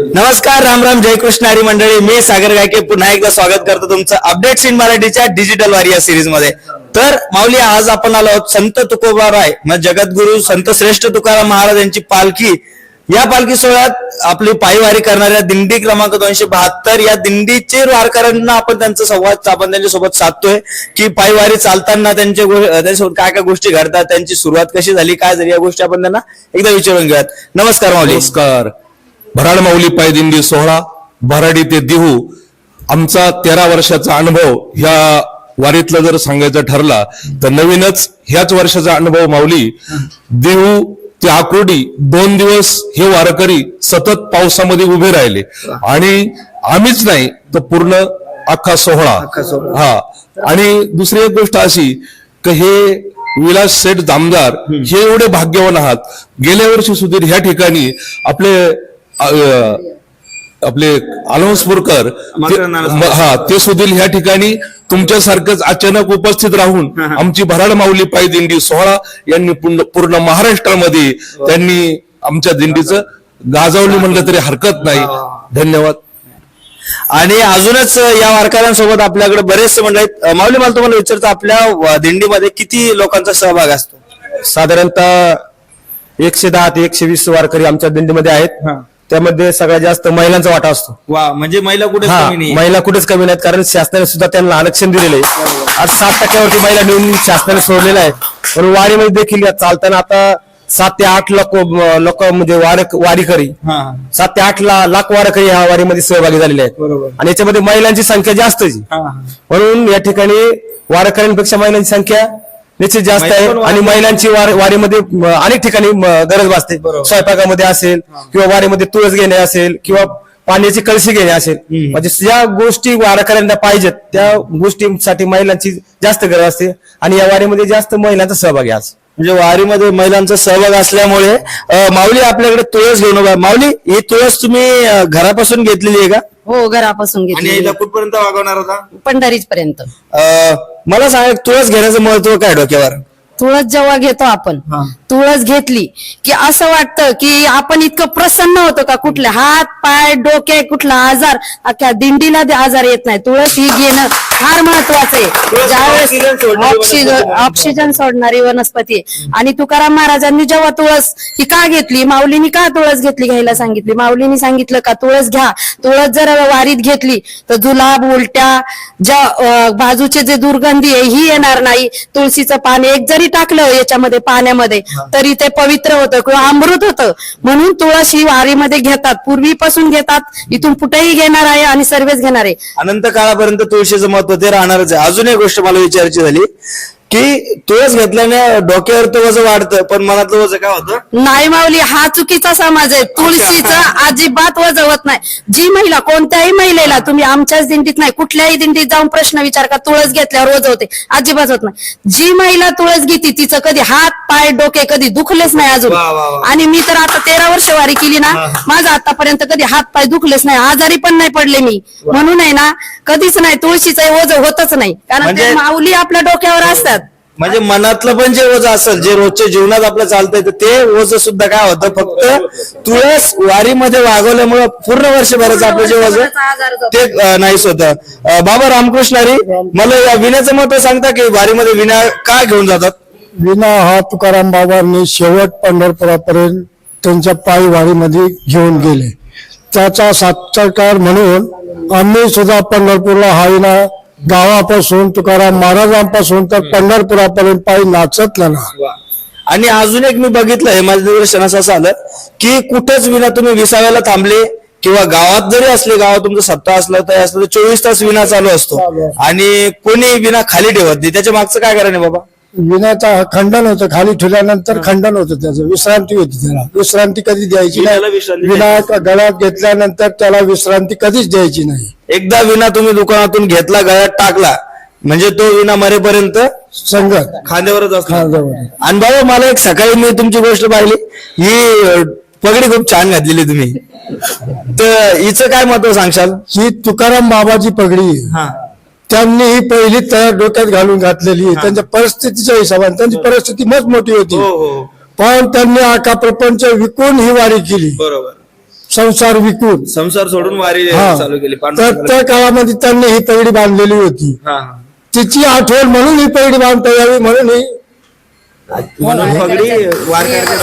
नमस्कार राम राम जय कृष्ण हरी मंडळी. मी सागर गायके पुन्हा एकदा स्वागत करतो तुमचं अपडेट्स इन मराठीच्या डिजिटल वारी या सिरीजमध्ये. तर माऊली आज आपण आलो आहोत संत तुकोबाराय म्हणजे जगद्गुरु संत श्रेष्ठ तुकाराम महाराज यांची पालखी. या पालखी सोहळ्यात आपली पायवारी करणाऱ्या दिंडी क्रमांक दोनशे बहात्तर या दिंडीचे वारकऱ्यांना आपण त्यांचा संवाद आपण त्यांच्यासोबत साधतोय की पायीवारी चालताना त्यांच्या त्यांच्यासोबत काय काय गोष्टी घडतात त्यांची सुरुवात कशी झाली काय झाली या गोष्टी आपण त्यांना एकदा विचारून घेऊयात. नमस्कार माऊली. नमस्कार. भराड माऊली पायदिंडी सोहळा भराडी ते देहू आमचा तेरा वर्षाचा अनुभव ह्या वारीतला जर सांगायचं ठरला तर नवीनच ह्याच वर्षाचा अनुभव माऊली देहू ते आकुर्डी दोन दिवस हे वारकरी सतत पावसामध्ये उभे राहिले. आणि आम्हीच नाही तर पूर्ण अख्खा सोहळा. हा. आणि दुसरी एक गोष्ट अशी की हे विलास शेठ दामदार हे एवढे भाग्यवान आहात. गेल्या वर्षी सुधीर ह्या ठिकाणी आपले आपले ते- हा ते सुधीर ह्या ठिकाणी तुमच्यासारखंच अचानक उपस्थित राहून आमची भराड माऊली पाय दिंडी सोहळा यांनी पूर्ण पूर्ण महाराष्ट्रामध्ये त्यांनी आमच्या दिंडीचं गाजवली म्हणलं तरी हरकत नाही. धन्यवाद. आणि अजूनच या वारकऱ्यांसोबत आपल्याकडे बरेचसे मंडळ आहेत. माऊली मला तुम्हाला विचारतो आपल्या दिंडीमध्ये किती लोकांचा सहभाग असतो? साधारणतः एकशे दहा ते एकशे वीस वारकरी आमच्या दिंडीमध्ये आहेत. त्यामध्ये सगळ्यात जास्त महिलांचा वाटा असतो. वा म्हणजे महिला कुठे हा कमी नाही महिला कुठेच कमी नाहीत कारण शासनाने सुद्धा त्यांना आरक्षण दिलेले आहे. आज सात टक्क्यावरती महिला नेऊन शासनाने सोडलेला आहे. पण वारीमध्ये देखील या चालताना आता सात ते आठ लोक लोक म्हणजे वार वारीकरी. हा. सात ते आठ ला- लाख वारकरी ह्या वारीमध्ये सहभागी झालेले आहेत. बरोबर. आणि याच्यामध्ये महिलांची संख्या जास्त आहे. हा. म्हणून या ठिकाणी वारकऱ्यांपेक्षा महिलांची संख्या निश्चित जास्त आहे. आणि महिलांची वार- वारीमध्ये अनेक ठिकाणी गरज भासते. स्वयंपाकामध्ये असेल किंवा वारीमध्ये तुळस घेणे असेल किंवा पाण्याची कळशी घेणे असेल. म्हणजे ज्या गोष्टी वारकऱ्यांना पाहिजेत त्या गोष्टींसाठी महिलांची जास्त गरज असते. आणि या वारीमध्ये जास्त महिलांचा सहभाग आहे. आज म्हणजे वारीमध्ये महिलांचा सहभाग असल्यामुळे माऊली आपल्याकडे तुळस घेऊन उभा. माऊली ही तुळस तुम्ही घरापासून घेतलेली आहे का? हो घरापासून आणि घेतली हिला कुठपर्यंत वागवणार होता? पंढरीच पर्यंत अं, मला सांगा तुळस घेण्याचं महत्त्व काय डोक्यावर? तुळस जेव्हा घेतो आपण. तुळस घेतली की असं वाटतं की आपण इतकं प्रसन्न होतो का कुठले हात पाय डोके कुठला आजार? अख्ख्या दिंडीला आजार येत नाही. तुळस ही घेणं फार महत्वाचं आहे. ज्यावेळेस ऑक्सिजन. ऑक्सिजन सोडणारी वनस्पती आहे. आणि तुकाराम महाराजांनी जेव्हा तुळस ही का घेतली? माऊलीनी का तुळस घेतली घ्यायला सांगितली? माऊलीनी सांगितलं का तुळस घ्या. तुळस जर वारीत घेतली तर जुलाब उलट्या ज्या बाजूचे जे दुर्गंधी आहे ही येणार नाही. तुळशीचं पान एक जरी टाकलं याच्यामध्ये पाण्यामध्ये. तरी ते पवित्र होतं किंवा अमृत होतं. म्हणून तुळस ही वारीमध्ये घेतात. पूर्वीपासून घेतात. इथून कुठेही घेणार आहे आणि सर्वच घेणार आहे. अनंत काळापर्यंत तुळशीचं महत्त्व ते राहणारच आहे. अजून एक गोष्ट मला विचारायची झाली. की तुळस घेतल्याने डोक्यावर तो वजन वाढतं पण मनातलं वजन काय होतं? नाही माऊली हा चुकीचा समाज आहे. तुळशीचं अजिबात वजवत नाही. जी महिला कोणत्याही महिलेला तुम्ही आमच्याच दिंडीत नाही कुठल्याही दिंडीत जाऊन प्रश्न विचार का तुळस घेतल्यावर वजवते. अजिबात होत नाही. जी महिला तुळस घेते तिचं कधी हात पाय डोके कधी दुखलेच नाही अजून. वा, वा, वा. आणि मी तर आता तेरा वर्ष वारी केली ना माझं आतापर्यंत कधी हात पाय दुखलेच नाही. आजारी पण नाही पडले मी. म्हणून आहे ना कधीच नाही तुळशीचं वज होतच नाही. कारण ते म्हणजे- माऊली आपल्या डोक्यावर असतात. म्हणजे मनातलं पण जे ओझ असेल जे रोजच्या जीवनात आपलं चालतंय तर ते ओझ सुद्धा काय होतं? फक्त तुळस वारीमध्ये वागवल्यामुळं पूर्ण वर्षभराचं आपलं जे ओझ ते नाहीच होतं. बाबा रामकृष्ण हरी मला या विण्याचं महत्त्व सांगता की वारीमध्ये विना का घेऊन जातात? विना हा तुकाराम बाबांनी शेवट पंढरपुरापर्यंत त्यांच्या पायी वारीमध्ये घेऊन गेले. त्याचा साक्षात्कार म्हणून आम्ही सुद्धा पंढरपूरला हा विना गावापासून तुकाराम महाराजांपासून तर पंढरपुरापर्यंत पायी नाचत ना. आणि अजून एक मी बघितलं हे माझ्या निदर्शनास असं आलं की कुठेच विना तुम्ही विसाव्याला थांबले किंवा गावात जरी असले गावात तुमचा सप्ताह असला तर असलं तर चोवीस तास विना चालू असतो. आणि कोणी विना खाली ठेवत नाही. त्याच्या मागचं काय कारण आहे बाबा? विनाचा खंडन होतं खाली ठेवल्यानंतर खंडन होतं त्याचं. विश्रांती होती त्याला. विश्रांती कधी द्यायची नाही? विना गळ्यात घेतल्यानंतर त्याला विश्रांती कधीच द्यायची नाही. एकदा विना तुम्ही दुकानातून घेतला गळ्यात टाकला म्हणजे तो विना मरेपर्यंत संगत. खांद्यावरच खांद्यावर. आणि बाबा मला एक सकाळी मी तुमची गोष्ट पाहिली. ही पगडी खूप छान घातलेली तुम्ही. तर हिचं काय महत्त्व सांगशाल? ही तुकाराम बाबाची पगडी हा. त्यांनी ही पहिली तयार डोक्यात घालून घातलेली आहे. त्यांच्या परिस्थितीच्या हिशोबाने त्यांची परिस्थिती मच मोठी होती. हो हो. पण त्यांनी आका प्रपंच विकून ही वारी केली. बरोबर. संसार विकून. संसार सोडून वारी हा. चालू केली. तर त्या काळामध्ये त्यांनी ही पगडी बांधलेली होती. तिची आठवण म्हणून ही पगडी बांधता यावी म्हणून ही म्हणून पगडी वारकऱ्याच्या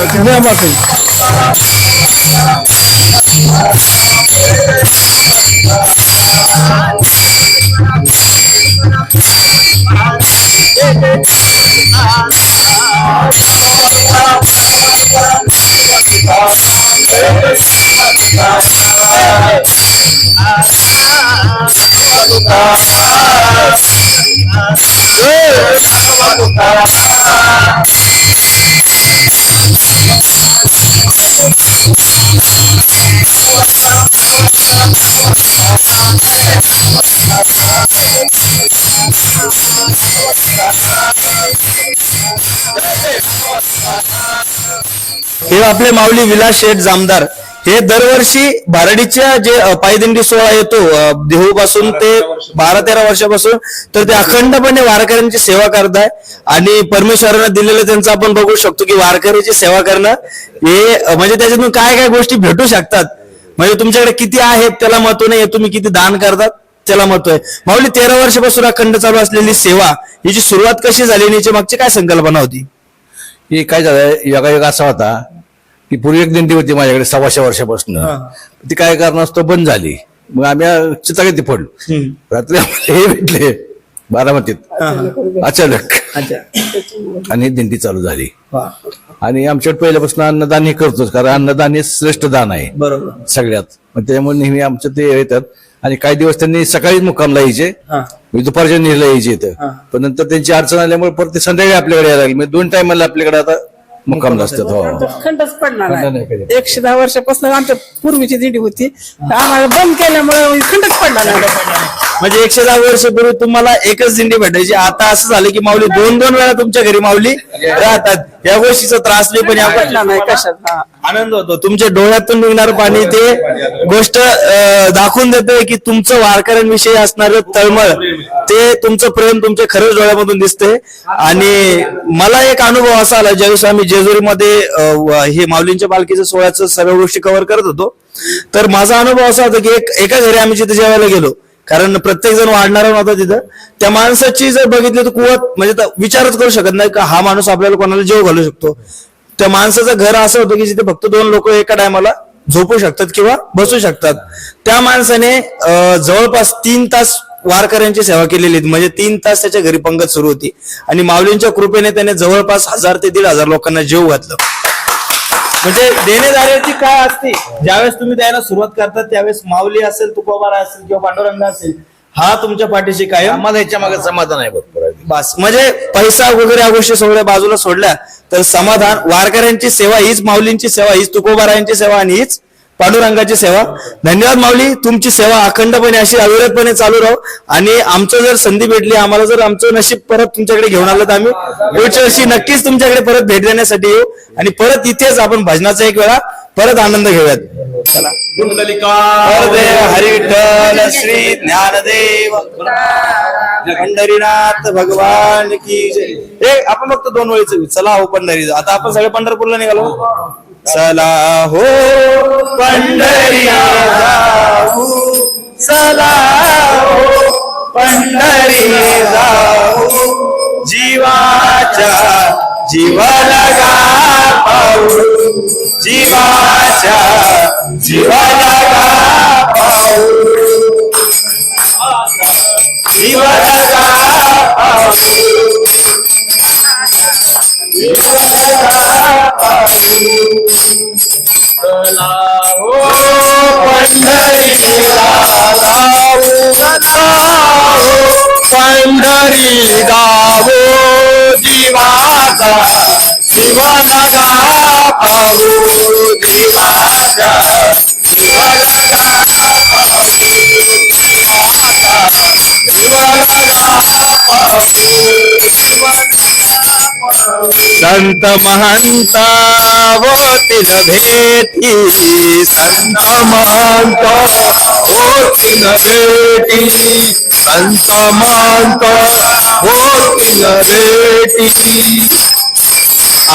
हे आपले माऊली विलास शेठ जामदार. हे दरवर्षी बारडीच्या जे पायदिंडी सोहळा येतो देहू पासून ते बारा तेरा वर्षापासून तर ते अखंडपणे वारकऱ्यांची सेवा करताय. आणि परमेश्वरानं दिलेलं त्यांचं आपण बघू शकतो की वारकऱ्याची सेवा करणं हे म्हणजे त्याच्यातून काय काय गोष्टी भेटू शकतात. म्हणजे तुमच्याकडे किती आहेत त्याला महत्त्व नाही तुम्ही किती दान करतात त्याला महत्त्व आहे. माऊली तेरा वर्षापासून अखंड चालू असलेली सेवा हिची सुरुवात कशी झाली आणि हिची मागची काय संकल्पना होती? हे काय झालं योगायोग असा होता की पूर्वी एक दिंडी होती माझ्याकडे सव्वाशे वर्षापासून. ती काय कारणास्तव बंद झाली. मग आम्ही चितागती पडलो रात्री आम्हाला हे भेटले बारामतीत. अचानक. अच्छा. आणि दिंडी चालू झाली. आणि आमच्याकडे पहिल्यापासून अन्नदान हे करतोच कारण अन्नदान हे श्रेष्ठ दान आहे. बरोबर. सगळ्यात. त्यामुळे नेहमी आमचं ते येतात. आणि काही दिवस त्यांनी सकाळीच मुक्कामला यायचे मी दुपारच्या निर्ला यायचे इथं. पण नंतर त्यांची अडचण आल्यामुळे परत ते संध्याकाळी आपल्याकडे यायला लागले. दोन टायमाला आपल्याकडे आता मुक्कामला असतात हो. खंडच पडणार खंड नाही. आहे कधी. एकशे दहा वर्षापासून आमच्या पूर्वीची दिंडी होती. आम्हाला बंद केल्यामुळे खंडच पडणार नाही. म्हणजे एकशे दहा वर्षापूर्वी तुम्हाला एकच दिंडी भेटायची. आता असं झालं की माऊली दोन दोन वेळा तुमच्या घरी माऊली राहतात. या गोष्टीचा त्रास नाही पण पडणार या नाही कशात? हा. आनंद होतो. तुमच्या डोळ्यातून निघणारं पाणी ते गोष्ट अं, दाखवून देते की तुमचं वारकऱ्यांविषयी असणारं तळमळ ते तुमचं प्रेम तुमच्या खरंच डोळ्यामधून दिसते आणि मला एक अनुभव असा आला ज्यावेळेस आम्ही जेजुरीमध्ये हे माऊलींच्या पालखीच्या सोहळ्याचं सर्व गोष्टी कव्हर करत होतो. तर माझा अनुभव असा होता की एक एका घरी आम्ही जिथे जेवायला गेलो कारण प्रत्येक जण वाढणारा नव्हता तिथं. त्या माणसाची जर बघितली तर कुवत म्हणजे तर विचारच करू शकत नाही का हा माणूस आपल्याला कोणाला जेव घालू शकतो? त्या माणसाचं घर असं होतं की जिथे फक्त दोन लोक एका टायमाला झोपू शकतात किंवा बसू शकतात. त्या माणसाने जवळपास तीन तास वारकऱ्यांची सेवा केलेली म्हणजे तीन तास त्याच्या घरी पंगत सुरू होती. आणि माऊलींच्या कृपेने त्याने जवळपास हजार ते दीड हजार लोकांना जेव घातलं. म्हणजे देणेदाराची काय असते? ज्यावेळेस तुम्ही द्यायला सुरुवात करतात त्यावेळेस माऊली असेल तुकोबारा असेल किंवा पांडुरंग असेल हा तुमच्या पाठीशी कायम? आम्हाला याच्या मागे समाधान आहे भरपूर. बस. म्हणजे पैसा वगैरे या गोष्टी सगळ्या बाजूला सोडल्या तर समाधान वारकऱ्यांची सेवा हीच माऊलींची सेवा हीच तुकोबारायांची सेवा आणि हीच पांडुरंगाची सेवा. धन्यवाद माऊली तुमची सेवा अखंडपणे अशी अविरतपणे चालू राहू. आणि आमचं जर संधी भेटली आम्हाला जर आमचं नशीब परत तुमच्याकडे घेऊन आलं तर आम्ही पुढच्या वर्षी नक्कीच तुमच्याकडे परत भेट देण्यासाठी येऊ. आणि परत इथेच आपण भजनाचा एक वेळा परत आनंद घेऊयात. चला. हरदेव हरी विठ्ठल श्री ज्ञानदेव. पंढरीनाथ भगवान की जय. ए आपण फक्त दोन वेळेच चला हो पंढरी. आता आपण सगळे पंढरपूरला निघालो. चला हो. पंढरिया जाऊ चला हो पंढरी जाऊ जीवाच्या जीव लगा पाऊ जीवाच्या जीव लगा पाऊ जीव लगा पाऊ जीव लगा पाऊ पंढरी जाऊ जीवाचा जीव पाहू जीवाचा जीव पाहू संत महंता होतील भेटी संत महंत होतील भेटी संत महंत होतील भेटी.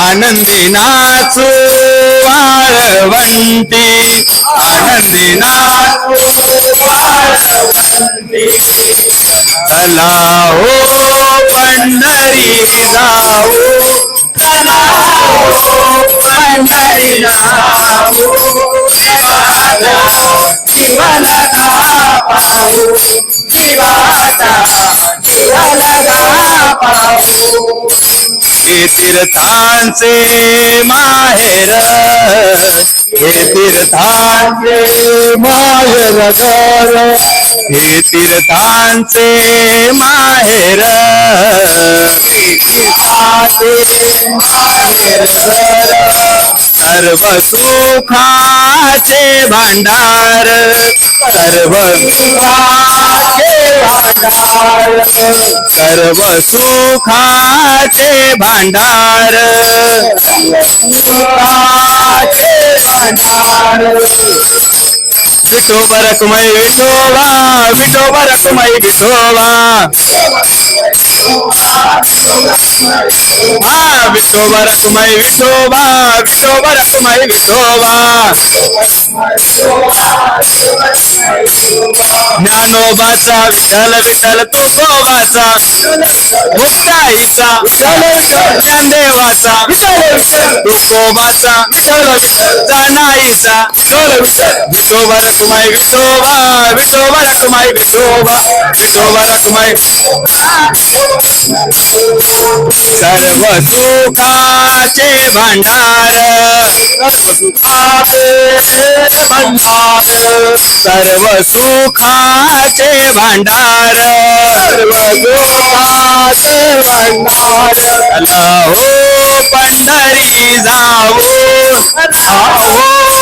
आनंदी नाच वाळवंती आनंदी नाच चला हो पंढरी चला हो पंढरी जाऊ जीवलगा पाहू जीवाचा जीवलगा पाहू हे तीर्थांचे माहेर हे तीर्थांचे माहेर घर. हे तीर्थांचे माहेर हे तीर्थांचे माहेर घर सर्व सुखाचे भांडार सर्व सुखाचे भांडार. सर्व सुखाचे Va, Vitova, Kumai Vitova, Vitova, Vitova. Nano Vata, Vitala, Vitala, Topo Vata, Gupta Isa, Vitala, Vata, Vitala, Vata, Vitala, Tana Isa, Vitova, Kumai Vitova, Vitova, Kumai Vitova, Vitova, Kumai. सर्व सुखाचे भांडार सर्व सुखाचे भांडार सर्व सुखाचे भांडार सर्व सुखाचे भांडार हो पंढरी जाऊ हो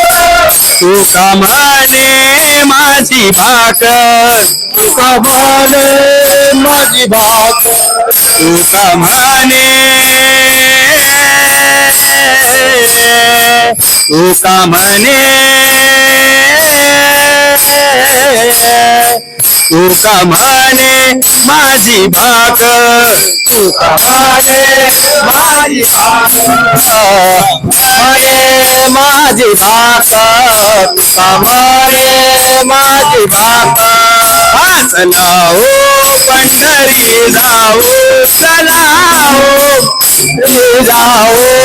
का म्हणे माझी भाक तू का म्हणे माझी भाक तू का म्हणे तू का म्हणे तुका म्हणे माझी भाक तुका म्हणे माझी भाक म्हणे माझी भाक तू म्हणे माझी भाक हा चला पंढरी जाऊ चला जाऊ.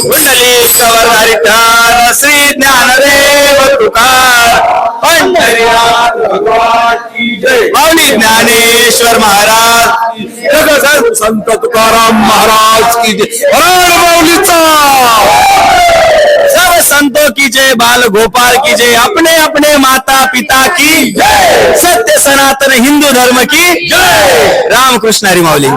कुंडली कवरधारिता श्री ज्ञानदेव तुकार पंढरीनाथ भगवान की जय माऊली ज्ञानेश्वर महाराज जगत संत तुकाराम महाराज की जय. माऊलीचा सब संतों की जय बाल गोपाल की जय अपने अपने माता पिता की जय। सत्य सनातन हिंदू धर्म की जय। रामकृष्ण हरी माऊली